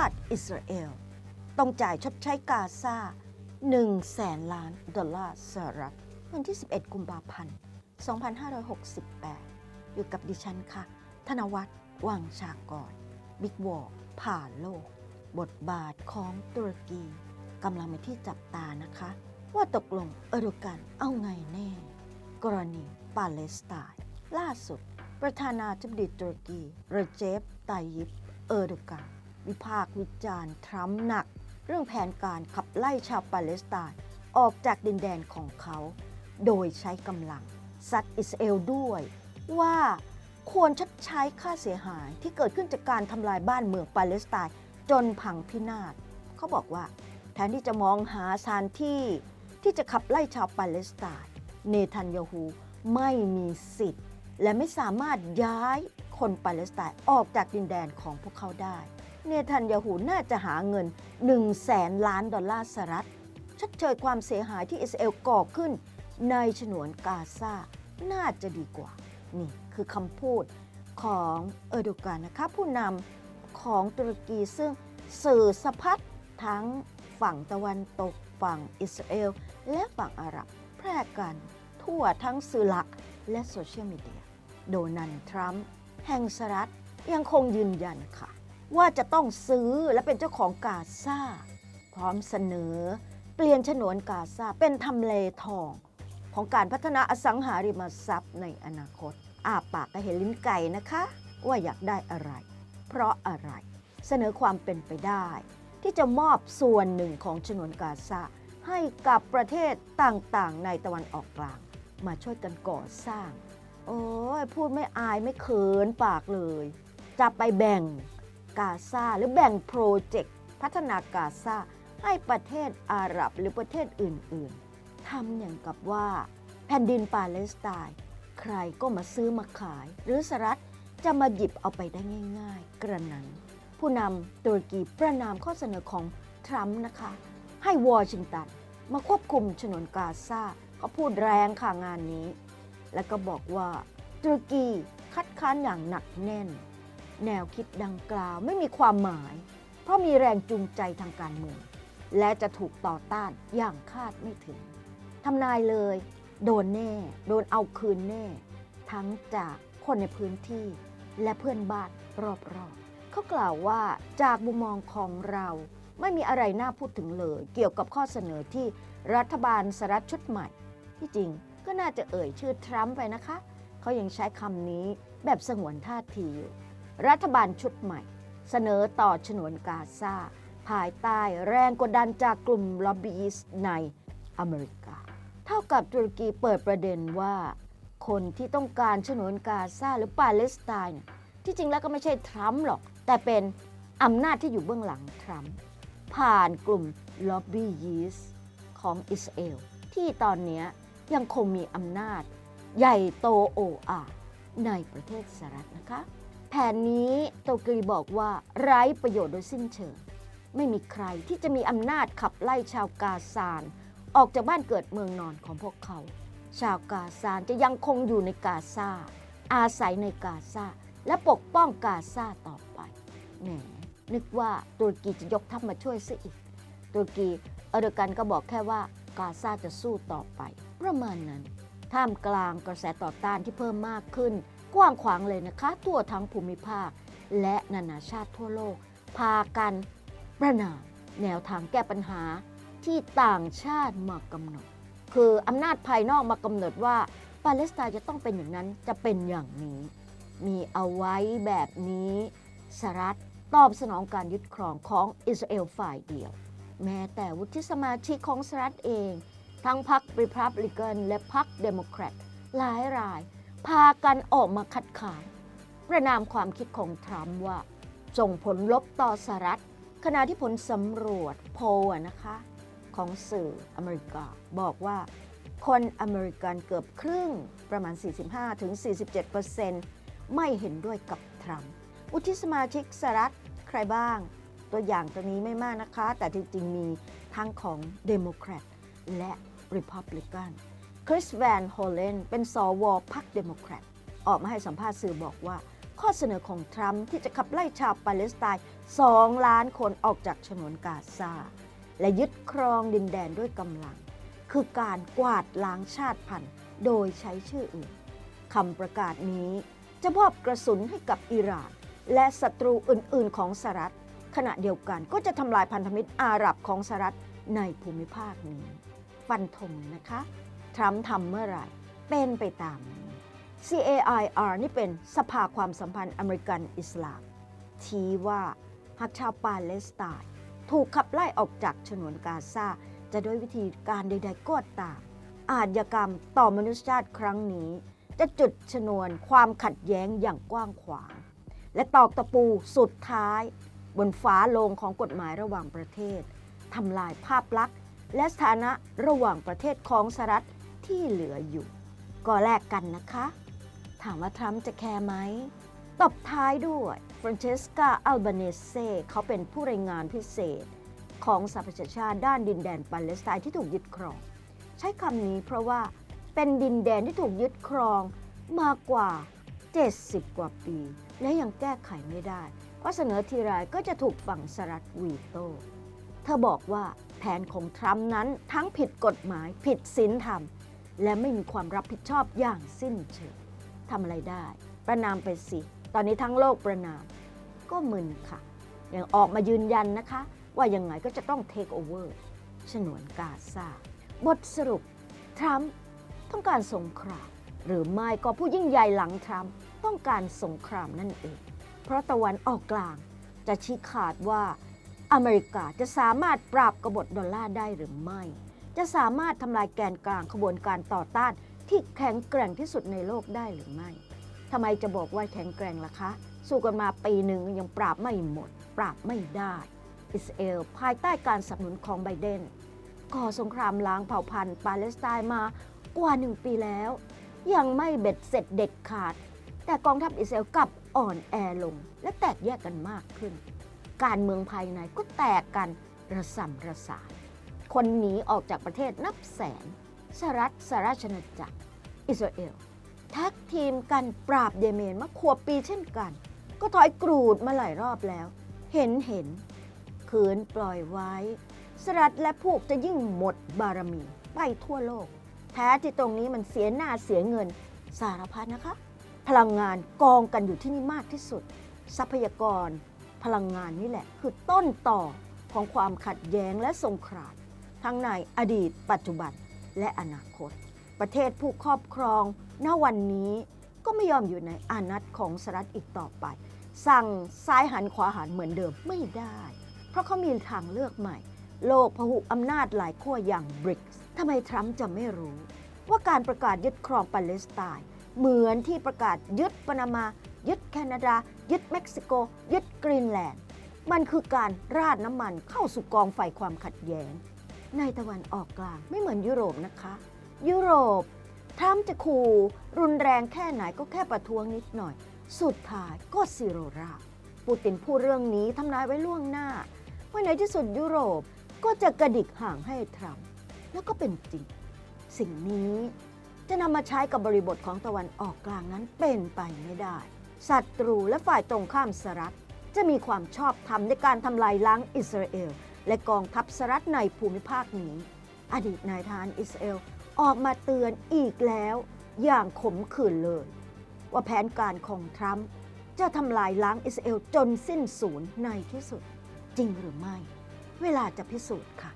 าดอิสราเอล ต้องจ่ายชดใช้กาซา1แสนล้านดอลลาร์สหรัฐวันที่ 11 กุมภาพันธ์ 2568 อยู่กับดิฉันค่ะ ธนวัฒน์วังชากรบิ๊กวอร์ผ่านโลก บทบาทของตุรกีกำลังเป็นที่จับตานะคะ ว่าตกลงเอร์โดกันเอาไงแน่ กรณีปาเลสไตน์ล่าสุด ประธานาธิบดีตุรกีเรเจปไตยิป เออร์โดกัน วิพากษ์วิจารณ์ทรัมป์หนัก เรื่องแผนการขับไล่ชาวปาเลสไตน์ออกจากดินแดนของเขา โดยใช้กำลังซัดอิสราเอลด้วย ว่าควรชดใช้ค่าเสียหายที่เกิดขึ้นจากการทำลายบ้านเมืองปาเลสไตน์จนพังพินาศเขาบอกว่า แทนที่จะมองหาสถานที่ที่จะขับไล่ชาวปาเลสไตน์เนทันยาฮูไม่มีสิทธิ์ และไม่สามารถย้ายคนปาเลสไตน์ออกจากดินแดนของพวกเขาได้ เนทันยาฮูน่าจะหาเงิน1แสนล้านดอลลาร์สหรัฐชดเชยความเสียหายที่อิสราเอลก่อขึ้น ในฉนวนกาซาน่าจะดีกว่า นี่คือคำพูดของเออร์โดกันนะคะผู้นำของตุรกีซึ่งสื่อสะพัดทั้งฝั่งตะวันตกฝั่งอิสราเอล และฝั่งอาหรับ แพร่กันทั่วทั้งสื่อหลักและโซเชียลมีเดีย โดนัลด์ทรัมป์แห่งสหรัฐยังคงยืนยันค่ะ ว่าจะต้องซื้อและเป็นเจ้าของกาซาพร้อมเสนอ เปลี่ยนฉนวนกาซาเป็นทำเลทอง ของการพัฒนาอสังหาริมทรัพย์ในอนาคต อาปากก็เห็นลิ้นไก่นะคะ ว่าอยากได้อะไร เพราะอะไรเสนอความเป็นไปได้ ที่จะมอบส่วนหนึ่งของฉนวนกาซาให้กับประเทศต่างๆ ในตะวันออกกลาง มาช่วยกันก่อสร้าง โอ้ยพูดไม่อายไม่เขินปากเลย จะไปแบ่ง กาซาหรือแบ่งโปรเจกต์พัฒนากาซาให้ประเทศอาหรับหรือประเทศอื่นๆทำอย่างกับว่าแผ่นดินปาเลสไตน์ใครก็มาซื้อมาขาย หรือสหรัฐจะมาหยิบเอาไปได้ง่าย ๆ กระนั้น ผู้นำตุรกีประนามข้อเสนอของทรัมป์นะคะ ให้วอชิงตันมาควบคุมฉนวนกาซาเขาพูดแรงค่ะงานนี้ แล้วก็บอกว่าตุรกีคัดค้านอย่างหนักแน่น แนวคิดดังกล่าวไม่มีความหมาย เพราะมีแรงจูงใจทางการเมือง และจะถูกต่อต้านอย่างคาดไม่ถึงทำนายเลย โดนแน่ โดนเอาคืนแน่ ทั้งจากคนในพื้นที่และเพื่อนบ้านรอบๆเขากล่าวว่าจากมุมมองของเราไม่มีอะไรน่าพูดถึงเลย เกี่ยวกับข้อเสนอที่รัฐบาลสหรัฐชุดใหม่ ที่จริงก็น่าจะเอ่ยชื่อทรัมป์ไปนะคะ เขายังใช้คำนี้แบบสงวนท่าทีอยู่ รัฐบาลชุดใหม่ เสนอต่อฉนวนกาซาภายใต้แรงกดดันจากกลุ่มล็อบบี้สในอเมริกา เท่ากับตุรกีเปิดประเด็นว่า คนที่ต้องการฉนวนกาซาหรือปาเลสไตน์เนี่ยที่จริงแล้วก็ไม่ใช่ทรัมป์หรอก แต่เป็นอำนาจที่อยู่เบื้องหลังทรัมป์ผ่านกลุ่มล็อบบี้ยีสของอิสราเอลที่ตอนนี้ยังคงมีอำนาจ ใหญ่โตโออาในประเทศสหรัฐนะคะ แผนนี้โตกรีบอกว่าไร้ประโยชน์โดยสิ้นเชิง ไม่มีใครที่จะมีอำนาจขับไล่ชาวกาซาน ออกจากบ้านเกิดเมืองนอนของพวกเขา ชาวกาซานจะยังคงอยู่ในกาซาอาศัยในกาซาและปกป้องกาซาต่อไปแหมนึกว่าตุรกีจะยกทัพมาช่วยซะอีก ตุรกีเออร์โดกันก็บอกแค่ว่ากาซาจะสู้ต่อไป ประมาณนั้น ท่ามกลางกระแสต่อต้านที่เพิ่มมากขึ้น กว้างขวางเลยนะคะ ทั่วทั้งภูมิภาค และนานาชาติทั่วโลก พากันประนามแนวทางแก้ปัญหาที่ต่างชาติมากำหนด คืออำนาจภายนอกมากำหนดว่าปาเลสไตน์จะต้องเป็นอย่างนั้นจะเป็นอย่างนี้ มีเอาไว้แบบนี้สหรัฐตอบสนองการยึดครองของอิสราเอลฝ่ายเดียว แม้แต่วุฒิสมาชิกของสหรัฐเอง ทั้งพรรคริพับลิกันและพรรคเดโมแครตหลายราย พากันออกมาคัดค้านประนามความคิดของทรัมป์ว่าส่งผลลบต่อสหรัฐ ขณะที่ผลสำรวจโพลนะคะของสื่ออเมริกา บอกว่าคนอเมริกันเกือบครึ่งประมาณ 45-47%ไม่เห็นด้วยกับทรัมป์วุฒิสมาชิกสหรัฐใครบ้าง ตัวอย่างตัวนี้ไม่มากนะคะ แต่จริงๆมีทั้งของเดโมแครตและ Republican คริสแวนโฮเลนเป็นสวพรรคเดโมแครตออกมาให้สัมภาษณ์สื่อบอกว่า ข้อเสนอของทรัมป์ที่จะขับไล่ชาวปาเลสไตน์2 ล้านคนออกจากฉนวนกาซาและยึดครองดินแดนด้วยกำลัง คือการกวาดล้างชาติพันธุ์โดยใช้ชื่ออื่นคำประกาศนี้จะมอบกระสุนให้กับอิหร่าน และศัตรูอื่น ๆ ของสหรัฐ ขณะเดียวกันก็จะทำลายพันธมิตรอาหรับของสหรัฐในภูมิภาคนี้ ฟันธงนะคะ ทรัมป์ทำเมื่อไหร่ เป็นไปตาม CAIR นี่เป็นสภาความสัมพันธ์อเมริกันอิสลามชี้ว่าหากชาวปาเลสไตน์ถูกขับไล่ออกจากฉนวนกาซาจะด้วยวิธีการใดๆก็ตาม อาชญากรรมต่อมนุษยชาติครั้งนี้ จะจุดชนวนความขัดแย้งอย่างกว้างขวาง และตอกตะปูสุดท้าย บนฟ้าโลงของกฎหมายระหว่างประเทศทำลายภาพลักษณ์ และสถานะระหว่างประเทศของสหรัฐ ที่เหลืออยู่ ก็แลกกันนะคะ ถามว่าทรัมป์จะแคร์ไหมตบท้ายด้วยฟรานเชสกาอัลบาเนเซเขาเป็นผู้รายงานพิเศษของสหประชาชาติด้านดินแดนปาเลสไตน์ที่ถูกยึดครอง ใช้คำนี้เพราะว่าเป็นดินแดนที่ถูกยึดครองมากกว่า 70 กว่าปี และยังแก้ไขไม่ได้ เพราะเสนอทีไรก็จะถูกฝั่งสหรัฐวีโต้เธอบอกว่าแผนของทรัมป์นั้นทั้งผิดกฎหมายผิดศีลธรรม และไม่มีความรับผิดชอบอย่างสิ้นเชิงทำอะไรได้ ประนามไปสิ ตอนนี้ทั้งโลกประนาม ก็มึนค่ะ ยังออกมายืนยันนะคะ ว่ายังไงก็จะต้องเทคโอเวอร์ฉนวนกาซาบทสรุป ทรัมป์ต้องการสงคราม หรือไม่ก็ผู้ยิ่งใหญ่หลังทรัมป์ต้องการสงครามนั่นเอง เพราะตะวันออกกลางจะชี้ขาดว่าอเมริกาจะสามารถปราบกบฏดอลลาร์ได้หรือไม่ จะสามารถทำลายแกนกลางขบวนการต่อต้าน ที่แข็งแกร่งที่สุดในโลกได้หรือไม่ทำไมจะบอกว่าแข็งแกร่งล่ะคะ สู้กันมาปีหนึ่งยังปราบไม่หมด ปราบไม่ได้ อิสราเอลภายใต้การสนับสนุนของไบเดนก่อสงครามล้างเผ่าพันธุ์ปาเลสไตน์มากว่าหนึ่งปีแล้ว ยังไม่เบ็ดเสร็จเด็ดขาด แต่กองทัพอิสราเอลกลับอ่อนแอลง และแตกแยกกันมากขึ้น การเมืองภายในก็แตกกันระส่ำระสาย คนหนีออกจากประเทศนับแสนสหรัฐสหราชอาณาจักร อิสราเอลแท็กทีมกันปราบเยเมนมาขวบปีเช่นกัน ก็ถอยกรูดมาหลายรอบแล้ว เห็นเห็นขืนปล่อยไว้สหรัฐและพวกจะยิ่งหมดบารมีไปทั่วโลก แท้ที่ตรงนี้มันเสียหน้าเสียเงินสารพัดนะคะ พลังงานกองกันอยู่ที่นี่มากที่สุด ทรัพยากร พลังงานนี่แหละ คือต้นต่อของความขัดแย้งและสงคราม ทั้งในอดีต ปัจจุบันและอนาคต ประเทศผู้ครอบครองณวันนี้ก็ไม่ยอมอยู่ในอานัตของสหรัฐอีกต่อไป สั่งซ้ายหันขวาหันเหมือนเดิมไม่ได้ เพราะเขามีทางเลือกใหม่ โลกพหุอำนาจหลายขั้วอย่างบริกส์ทำไมทรัมป์จะไม่รู้ ว่าการประกาศยึดครองปาเลสไตน์เหมือนที่ประกาศยึดปานามา ยึดแคนาดา ยึดเม็กซิโก ยึดกรีนแลนด์ มันคือการราดน้ำมันเข้าสู่กองไฟความขัดแย้ง ในตะวันออกกลางไม่เหมือนยุโรปนะคะ ยุโรปทรัมป์จะขู่รุนแรงแค่ไหนก็แค่ประท้วงนิดหน่อย สุดท้ายก็ซีโรราปูตินพูดเรื่องนี้ทำนายไว้ล่วงหน้าว่าในที่สุดยุโรปก็จะกระดิกห่างให้ทรัมป์แล้วก็เป็นจริง สิ่งนี้จะนำมาใช้กับบริบทของตะวันออกกลางนั้นเป็นไปไม่ได้ศัตรูและฝ่ายตรงข้ามสหรัฐจะมีความชอบธรรมในการทำลายล้างอิสราเอล และกองทัพสหรัฐในภูมิภาคนี้ อดีตนายทหารอิสราเอลออกมาเตือนอีกแล้วอย่างขมขื่นเลย ว่าแผนการของทรัมป์จะทำลายล้างอิสราเอลจนสิ้นสูญในที่สุด จริงหรือไม่ เวลาจะพิสูจน์ค่ะ